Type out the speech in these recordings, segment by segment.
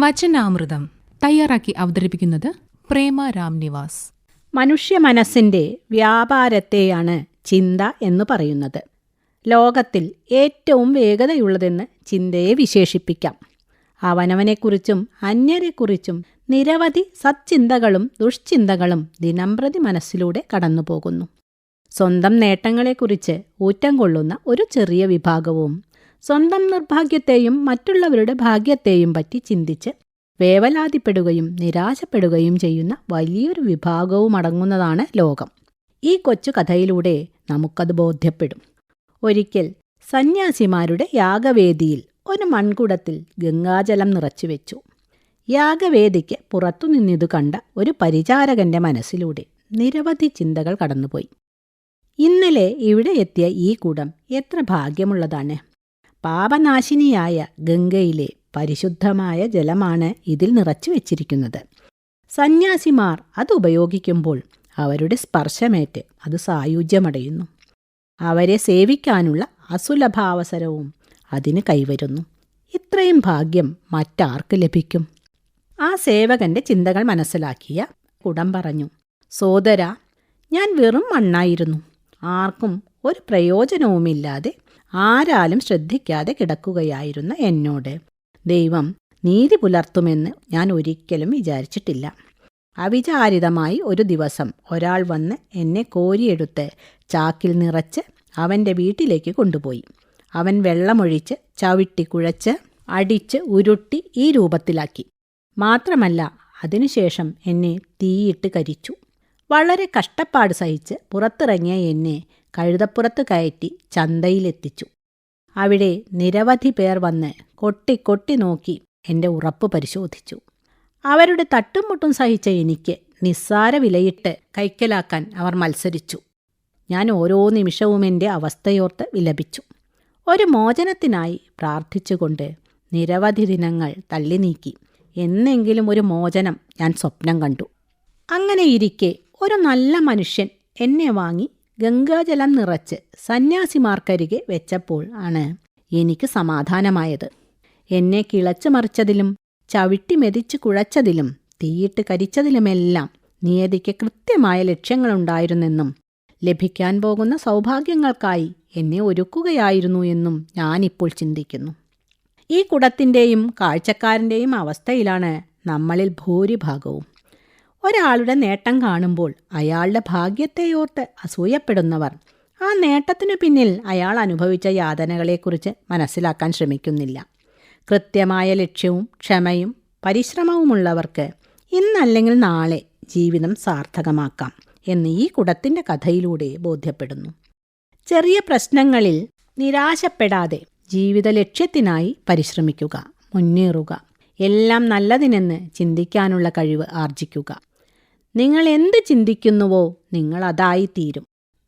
വചനാമൃതം തയ്യാറാക്കി അവതരിപ്പിക്കുന്നത് പ്രേമ രാം നിവാസ് മനുഷ്യ മനസ്സിന്റെ വ്യാപാരത്തെയാണ് ചിന്ത എന്ന് പറയുന്നത്. ലോകത്തിൽ ഏറ്റവും വേഗതയുള്ളതെന്ന് ചിന്തയെ വിശേഷിപ്പിക്കാം. അവനവനെക്കുറിച്ചും അന്യരെക്കുറിച്ചും നിരവധി സച്ചിന്തകളും ദുഷ്ചിന്തകളും ദിനംപ്രതി മനസ്സിലൂടെ കടന്നുപോകുന്നു. സ്വന്തം നേട്ടങ്ങളെക്കുറിച്ച് ഊറ്റം കൊള്ളുന്ന ഒരു ചെറിയ വിഭാഗവും സ്വന്തം നിർഭാഗ്യത്തെയും മറ്റുള്ളവരുടെ ഭാഗ്യത്തെയും പറ്റി ചിന്തിച്ച് വേവലാതിപ്പെടുകയും നിരാശപ്പെടുകയും ചെയ്യുന്ന വലിയൊരു വിഭാഗവും അടങ്ങുന്നതാണ് ലോകം. ഈ കൊച്ചു കഥയിലൂടെ നമുക്കത് ബോധ്യപ്പെടും. ഒരിക്കൽ സന്യാസിമാരുടെ യാഗവേദിയിൽ ഒരു മൺകുടത്തിൽ ഗംഗാജലം നിറച്ചുവെച്ചു. യാഗവേദിക്ക് പുറത്തുനിന്നിതു കണ്ട ഒരു പരിചാരകന്റെ മനസ്സിലൂടെ നിരവധി ചിന്തകൾ കടന്നുപോയി. ഇന്നലെ ഇവിടെ എത്തിയ ഈ കൂടം എത്ര ഭാഗ്യമുള്ളതാണ്? പാപനാശിനിയായ ഗംഗയിലെ പരിശുദ്ധമായ ജലമാണ് ഇതിൽ നിറച്ചു വച്ചിരിക്കുന്നത്. സന്യാസിമാർ അത് ഉപയോഗിക്കുമ്പോൾ അവരുടെ സ്പർശമേറ്റ് അത് സായുജ്യമടയുന്നു. അവരെ സേവിക്കാനുള്ള അസുലഭാവസരവും അതിന് കൈവരുന്നു. ഇത്രയും ഭാഗ്യം മറ്റാർക്ക് ലഭിക്കും? ആ സേവകന്റെ ചിന്തകൾ മനസ്സിലാക്കിയ കുടം പറഞ്ഞു സോദര ഞാൻ വെറും മണ്ണായിരുന്നു. ആർക്കും ഒരു പ്രയോജനവുമില്ലാതെ ആരാലും ശ്രദ്ധിക്കാതെ കിടക്കുകയായിരുന്ന എന്നോട് ദൈവം നീതി പുലർത്തുമെന്ന് ഞാൻ ഒരിക്കലും വിചാരിച്ചിട്ടില്ല. അവിചാരിതമായി ഒരു ദിവസം ഒരാൾ വന്ന് എന്നെ കോരിയെടുത്ത് ചാക്കിൽ നിറച്ച് അവന്റെ വീട്ടിലേക്ക് കൊണ്ടുപോയി. അവൻ വെള്ളമൊഴിച്ച് ചവിട്ടി കുഴച്ച് അടിച്ച് ഉരുട്ടി ഈ രൂപത്തിലാക്കി. മാത്രമല്ല അതിനുശേഷം എന്നെ തീയിട്ട് കരിച്ചു. വളരെ കഷ്ടപ്പാട് സഹിച്ച് പുറത്തിറങ്ങിയ എന്നെ കഴുതപ്പുറത്ത് കയറ്റി ചന്തയിലെത്തിച്ചു. അവിടെ നിരവധി പേർ വന്ന് കൊട്ടി കൊട്ടി നോക്കി എന്റെ ഉറപ്പ് പരിശോധിച്ചു. അവരുടെ തട്ടുമുട്ടും സഹിച്ച എനിക്ക് നിസ്സാര വിലയിട്ട് കൈക്കലാക്കാൻ അവർ മത്സരിച്ചു. ഞാൻ ഓരോ നിമിഷവും എന്റെ അവസ്ഥയോർത്ത് വിലപിച്ചു. ഒരു മോചനത്തിനായി പ്രാർത്ഥിച്ചുകൊണ്ട് നിരവധി ദിനങ്ങൾ തള്ളി നീക്കി. എന്നെങ്കിലും ഒരു മോചനം ഞാൻ സ്വപ്നം കണ്ടു. അങ്ങനെ ഇരിക്കെ ഒരു നല്ല മനുഷ്യൻ എന്നെ വാങ്ങി ഗംഗാജലം നിറച്ച് സന്യാസിമാർക്കരികെ വെച്ചപ്പോൾ ആണ് എനിക്ക് സമാധാനമായത്. എന്നെ കിളച്ചു മറിച്ചതിലും ചവിട്ടി മെതിച്ച് കുഴച്ചതിലും തീയിട്ട് കരിച്ചതിലുമെല്ലാം നിയതിക്ക് കൃത്യമായ ലക്ഷ്യങ്ങളുണ്ടായിരുന്നെന്നും ലഭിക്കാൻ പോകുന്ന സൗഭാഗ്യങ്ങൾക്കായി എന്നെ ഒരുക്കുകയായിരുന്നു എന്നും ഞാനിപ്പോൾ ചിന്തിക്കുന്നു. ഈ കുടത്തിന്റെയും കാഴ്ചക്കാരന്റെയും അവസ്ഥയിലാണ് നമ്മളിൽ ഭൂരിഭാഗവും. ഒരാളുടെ നേട്ടം കാണുമ്പോൾ അയാളുടെ ഭാഗ്യത്തെയോർത്ത് അസൂയപ്പെടുന്നവർ. ആ നേട്ടത്തിനു പിന്നിൽ അയാൾ അനുഭവിച്ച യാതനകളെക്കുറിച്ച് മനസ്സിലാക്കാൻ ശ്രമിക്കുന്നില്ല. കൃത്യമായ ലക്ഷ്യവും ക്ഷമയും പരിശ്രമവുമുള്ളവർക്ക് ഇന്നല്ലെങ്കിൽ നാളെ ജീവിതം സാർത്ഥകമാക്കാം എന്ന് ഈ കുടത്തിന്റെ കഥയിലൂടെ ബോധ്യപ്പെടുന്നു. ചെറിയ പ്രശ്നങ്ങളിൽ നിരാശപ്പെടാതെ ജീവിത ലക്ഷ്യത്തിനായി പരിശ്രമിക്കുക മുന്നേറുക. എല്ലാം നല്ലതിനെന്ന് ചിന്തിക്കാനുള്ള കഴിവ് ആർജിക്കുക. നിങ്ങൾ എന്ത് ചിന്തിക്കുന്നുവോ നിങ്ങൾ അതായിത്തീരും.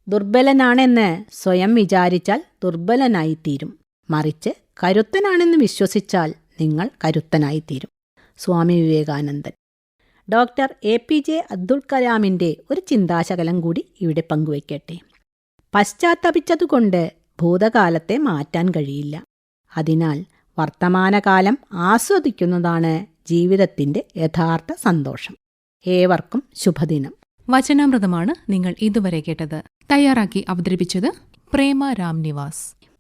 ദുർബലനാണെന്ന് സ്വയം വിചാരിച്ചാൽ ദുർബലനായിത്തീരും. മറിച്ച് കരുത്തനാണെന്ന് വിശ്വസിച്ചാൽ നിങ്ങൾ കരുത്തനായിത്തീരും. Swami Vivekanandan. Doctor A P J Abdul കലാമിന്റെ ഒരു ചിന്താശകലം കൂടി ഇവിടെ പങ്കുവയ്ക്കട്ടെ. പശ്ചാത്തപിച്ചതുകൊണ്ട് ഭൂതകാലത്തെ മാറ്റാൻ കഴിയില്ല. അതിനാൽ വർത്തമാനകാലം ആസ്വദിക്കുന്നതാണ് ജീവിതത്തിന്റെ യഥാർത്ഥ സന്തോഷം. ഏവർക്കും ശുഭദിനം. വചനാമൃതമാണ് നിങ്ങൾ ഇതുവരെ കേട്ടത്. തയ്യാറാക്കി അവതരിപ്പിച്ചത് പ്രേമ രാം നിവാസ്